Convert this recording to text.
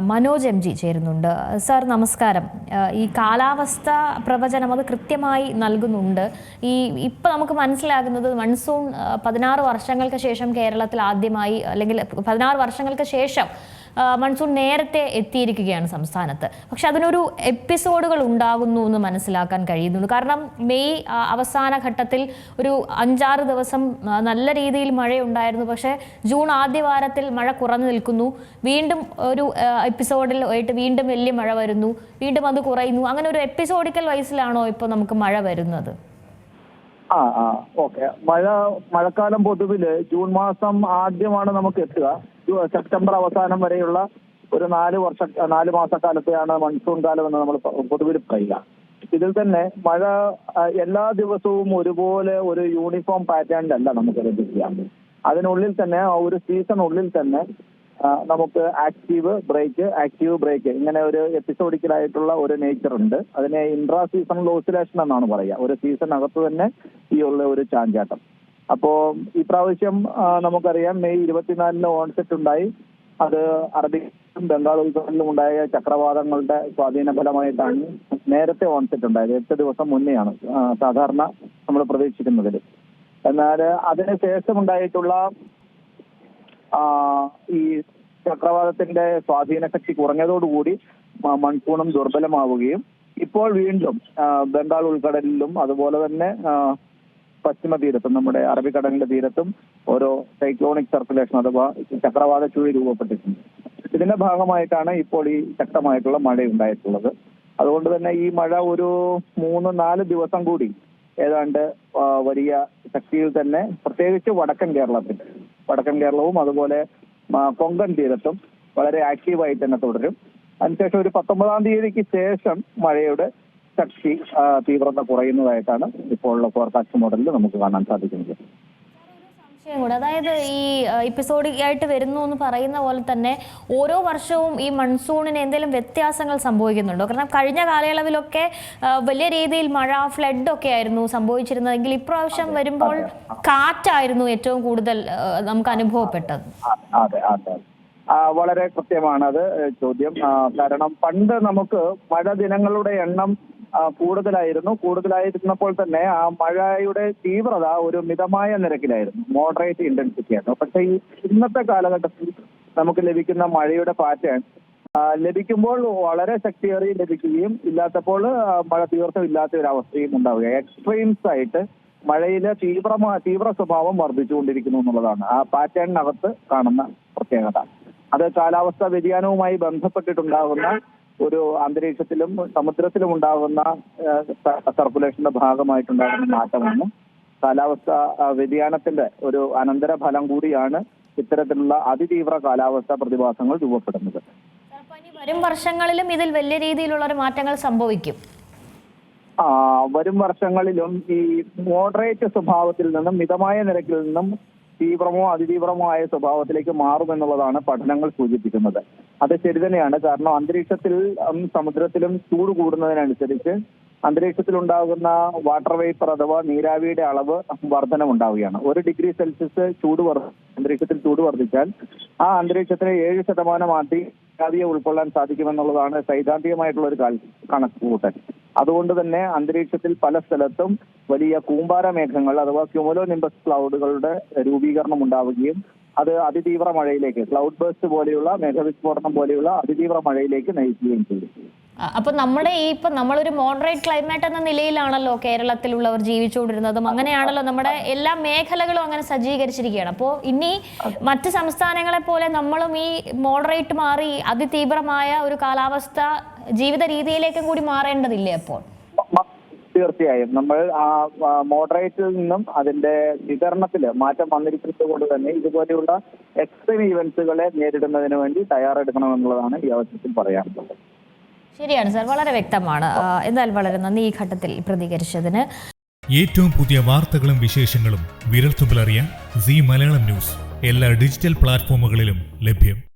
Manoj M G ചേരുന്നുണ്ട്. Sir നമസ്കാരം. ഈ കാലാവസ്ഥ പ്രവചനം അത് കൃത്യമായി നൽകുന്നുണ്ട്. ഈ ഇപ്പം നമുക്ക് മനസ്സിലാകുന്നത് മൺസൂൺ പതിനാറ് വർഷങ്ങൾക്ക് ശേഷം കേരളത്തിൽ ആദ്യമായി അല്ലെങ്കിൽ പതിനാറ് വർഷങ്ങൾക്ക് ശേഷം മൺസൂൺ നേരത്തെ എത്തിയിരിക്കുകയാണ് സംസ്ഥാനത്ത്. പക്ഷെ അതിനൊരു എപ്പിസോഡുകൾ ഉണ്ടാകുന്നു എന്ന് മനസ്സിലാക്കാൻ കഴിയുന്നുണ്ട്. കാരണം മെയ് അവസാന ഘട്ടത്തിൽ ഒരു അഞ്ചാറ് ദിവസം നല്ല രീതിയിൽ മഴയുണ്ടായിരുന്നു. പക്ഷേ ജൂൺ ആദ്യവാരത്തിൽ മഴ കുറഞ്ഞു നിൽക്കുന്നു. വീണ്ടും ഒരു എപ്പിസോഡിൽ ആയിട്ട് വീണ്ടും വലിയ മഴ വരുന്നു. വീണ്ടും അത് കുറയുന്നു. അങ്ങനെ ഒരു എപ്പിസോഡിക്കൽ വൈസിലാണോ ഇപ്പോൾ നമുക്ക് മഴ വരുന്നത്? ആ ആ ഓക്കെ. മഴ മഴക്കാലം പൊതുവിൽ ജൂൺ മാസം ആദ്യമാണ് നമുക്ക് എത്തുക. സെപ്റ്റംബർ അവസാനം വരെയുള്ള ഒരു നാല് വർഷ നാല് മാസക്കാലത്തെയാണ് മൺസൂൺ കാലം എന്ന് നമ്മൾ പൊതുവിൽ പറയുക. ഇതിൽ തന്നെ മഴ എല്ലാ ദിവസവും ഒരുപോലെ ഒരു യൂണിഫോം പാറ്റേണിലല്ല നമുക്ക് ലഭിക്കുക അതിനുള്ളിൽ തന്നെ ഒരു സീസണുള്ളിൽ തന്നെ നമുക്ക് ആക്റ്റീവ് ബ്രേക്ക് ആക്റ്റീവ് ബ്രേക്ക് ഇങ്ങനെ ഒരു എപ്പിസോഡിക്കലായിട്ടുള്ള ഒരു നേച്ചർ ഉണ്ട്. അതിനെ ഇൻട്രാ സീസണൽ ഓസിലേഷൻ എന്നാണ് പറയുക. ഒരു സീസണകത്ത് തന്നെ ഈ ഉള്ള ഒരു ചാഞ്ചാട്ടം. അപ്പോ ഈ പ്രാവശ്യം നമുക്കറിയാം മെയ് ഇരുപത്തിനാലിന് ഓൺസെറ്റ് ഉണ്ടായി. അത് അറബിക്കും ബംഗാൾ ഉൾക്കടലിലും ഉണ്ടായ ചക്രവാതങ്ങളുടെ സ്വാധീന ഫലമായിട്ടാണ് നേരത്തെ ഓൺസെറ്റ് ഉണ്ടായത്. എട്ട് ദിവസം മുന്നെയാണ് സാധാരണ നമ്മൾ പ്രതീക്ഷിക്കുന്നതിൽ. എന്നാൽ അതിനുശേഷം ഉണ്ടായിട്ടുള്ള ഈ ചക്രവാതത്തിന്റെ സ്വാധീന ശക്തി കുറഞ്ഞതോടുകൂടി മൺസൂണും ദുർബലമാവുകയും ഇപ്പോൾ വീണ്ടും ബംഗാൾ ഉൾക്കടലിലും അതുപോലെ തന്നെ പശ്ചിമ തീരത്തും നമ്മുടെ അറബിക്കടലിന്റെ തീരത്തും ഓരോ സൈക്ലോണിക് സർക്കുലേഷൻ അഥവാ ചക്രവാത ചുഴി രൂപപ്പെട്ടിട്ടുണ്ട്. ഇതിന്റെ ഭാഗമായിട്ടാണ് ഇപ്പോൾ ഈ ശക്തമായിട്ടുള്ള മഴ ഉണ്ടായിട്ടുള്ളത് അതുകൊണ്ട് തന്നെ ഈ മഴ ഒരു മൂന്ന് നാല് ദിവസം കൂടി ഏതാണ്ട് വലിയ ശക്തിയിൽ തന്നെ പ്രത്യേകിച്ച് വടക്കൻ കേരളത്തിൽ വടക്കൻ കേരളവും അതുപോലെ കൊങ്കൺ തീരത്തും വളരെ ആക്റ്റീവായി തന്നെ തുടരും. അതിനുശേഷം ഒരു പത്തൊമ്പതാം തീയതിക്ക് ശേഷം മഴയുടെ ശക്തി തീവ്രത കുറയുന്നതായിട്ടാണ് ഇപ്പോഴുള്ള ഫോർകാസ്റ്റ് മോഡലിൽ നമുക്ക് കാണാൻ സാധിക്കുന്നത്. കൂടെ അതായത് ഈ എപ്പിസോഡിക് ആയിട്ട് വരുന്നു എന്ന് പറയുന്ന പോലെ തന്നെ ഓരോ വർഷവും ഈ മൺസൂണിന് എന്തെങ്കിലും വ്യത്യാസങ്ങൾ സംഭവിക്കുന്നുണ്ടോ? കാരണം കഴിഞ്ഞ കാലയളവിലൊക്കെ വലിയ രീതിയിൽ മഴ ഫ്ലഡ് ഒക്കെ ആയിരുന്നു സംഭവിച്ചിരുന്നതെങ്കിൽ ഇപ്രാവശ്യം വരുമ്പോൾ കാറ്റായിരുന്നു ഏറ്റവും കൂടുതൽ നമുക്ക് അനുഭവപ്പെട്ടത്. അതെ അതെ. വളരെ കൃത്യമാണ് അത് ചോദ്യം. കാരണം പണ്ട് നമുക്ക് മഴ ദിനങ്ങളുടെ എണ്ണം കൂടുതലായിരുന്നു. കൂടുതലായിരുന്നപ്പോൾ തന്നെ ആ മഴയുടെ തീവ്രത ഒരു മിതമായ നിരക്കിലായിരുന്നു. മോഡറേറ്റ് ഇന്റൻസിറ്റി ആയിരുന്നു. പക്ഷേ ഈ ഇന്നത്തെ കാലഘട്ടത്തിൽ നമുക്ക് ലഭിക്കുന്ന മഴയുടെ പാറ്റേൺ ലഭിക്കുമ്പോൾ വളരെ ശക്തിയേറി ലഭിക്കുകയും ഇല്ലാത്തപ്പോൾ മഴ തീർത്തും ഇല്ലാത്ത ഒരു അവസ്ഥയും ഉണ്ടാവുക എക്സ്ട്രീംസ് ആയിട്ട് മഴയിലെ തീവ്ര തീവ്ര സ്വഭാവം വർദ്ധിച്ചുകൊണ്ടിരിക്കുന്നു എന്നുള്ളതാണ്. ആ പാറ്റേണിനകത്ത് കാണുന്ന പ്രത്യേകത. അത് കാലാവസ്ഥാ വ്യതിയാനവുമായി ബന്ധപ്പെട്ടിട്ടുണ്ടാകുന്ന ഒരു അന്തരീക്ഷത്തിലും സമുദ്രത്തിലും ഉണ്ടാകുന്ന സർക്കുലേഷന്റെ ഭാഗമായിട്ടുണ്ടാകുന്ന മാറ്റമാണ്. കാലാവസ്ഥ വ്യതിയാനത്തിന്റെ ഒരു അനന്തര ഫലം കൂടിയാണ് ഇത്തരത്തിലുള്ള അതിതീവ്ര കാലാവസ്ഥ പ്രതിഭാസങ്ങൾ രൂപപ്പെടുന്നത്. വരും വർഷങ്ങളിലും ഇതിൽ വലിയ രീതിയിലുള്ള ഒരു മാറ്റങ്ങൾ സംഭവിക്കും. ആ, വരും വർഷങ്ങളിലും ഈ മോഡറേറ്റ് സ്വഭാവത്തിൽ നിന്നും മിതമായ നിരക്കിൽ നിന്നും തീവ്രമോ അതിതീവ്രമോ ആയ സ്വഭാവത്തിലേക്ക് മാറുമെന്നുള്ളതാണ് പഠനങ്ങൾ സൂചിപ്പിക്കുന്നത്. അത് ശരി തന്നെയാണ്. കാരണം അന്തരീക്ഷത്തിൽ സമുദ്രത്തിലും ചൂട് കൂടുന്നതിനനുസരിച്ച് അന്തരീക്ഷത്തിൽ ഉണ്ടാകുന്ന വാട്ടർ വേപ്പർ അഥവാ നീരാവിയുടെ അളവ് വർധനമുണ്ടാവുകയാണ്. ഒരു ഡിഗ്രി സെൽഷ്യസ് ചൂട് വർദ്ധ അന്തരീക്ഷത്തിൽ ചൂട് വർദ്ധിച്ചാൽ ആ അന്തരീക്ഷത്തിന് ഏഴ് ശതമാനമാക്കി നീരാവിയെ ഉൾക്കൊള്ളാൻ സാധിക്കുമെന്നുള്ളതാണ് സൈദ്ധാന്തികമായിട്ടുള്ള ഒരു കണക്ക് കണക്കുകൂട്ടൽ. അതുകൊണ്ട് തന്നെ അന്തരീക്ഷത്തിൽ പല സ്ഥലത്തും വലിയ കൂമ്പാര മേഘങ്ങൾ അഥവാ ക്യുമുലോ നിംബസ് ക്ലൗഡുകളുടെ രൂപീകരണം ഉണ്ടാവുകയും അത് അതിതീവ്ര മഴയിലേക്ക് ക്ലൗഡ് ബേസ്റ്റ് പോലെയുള്ള മേഘവിസ്ഫോടനം പോലെയുള്ള അതിതീവ്ര മഴയിലേക്ക് നയിക്കുകയും ചെയ്യും. അപ്പൊ നമ്മുടെ ഈ ഇപ്പൊ നമ്മളൊരു മോഡറേറ്റ് ക്ലൈമറ്റ് എന്ന നിലയിലാണല്ലോ കേരളത്തിലുള്ളവർ ജീവിച്ചുകൊണ്ടിരുന്നതും. അങ്ങനെയാണല്ലോ നമ്മുടെ എല്ലാ മേഖലകളും അങ്ങനെ സജ്ജീകരിച്ചിരിക്കുകയാണ്. അപ്പോൾ ഇനി മറ്റ് സംസ്ഥാനങ്ങളെ പോലെ നമ്മളും ഈ മോഡറേറ്റ് മാറി അതിതീവ്രമായ ഒരു കാലാവസ്ഥ ജീവിത രീതിയിലേക്കും കൂടി മാറേണ്ടതില്ലേ അപ്പോൾ? തീർച്ചയായും. നമ്മൾ ആ മോഡറേറ്റിൽ നിന്നും അതിന്റെ വിതരണത്തിൽ മാറ്റം വന്നിരിക്കുന്നത് കൊണ്ട് തന്നെ ഇതുപോലെയുള്ള എക്സ്ട്രീം ഇവന്റ്സുകളെ നേരിടുന്നതിന് വേണ്ടി തയ്യാറെടുക്കണമെന്നുള്ളതാണ് ഈ അവസരത്തിൽ പറയാനുള്ളത്. ശരിയാണ് സർ. വളരെ വ്യക്തമാണ്. എന്നാൽ എന്തായാലും വളരെ നന്ദി ഈ ഘട്ടത്തിൽ പ്രതികരിച്ചതിന്. ഏറ്റവും പുതിയ വാർത്തകളും വിശേഷങ്ങളും വിരൽത്തുമ്പിലറിയാൻ സി മലയാളം ന്യൂസ്. എല്ലാ ഡിജിറ്റൽ പ്ലാറ്റ്ഫോമുകളിലും ലഭ്യം.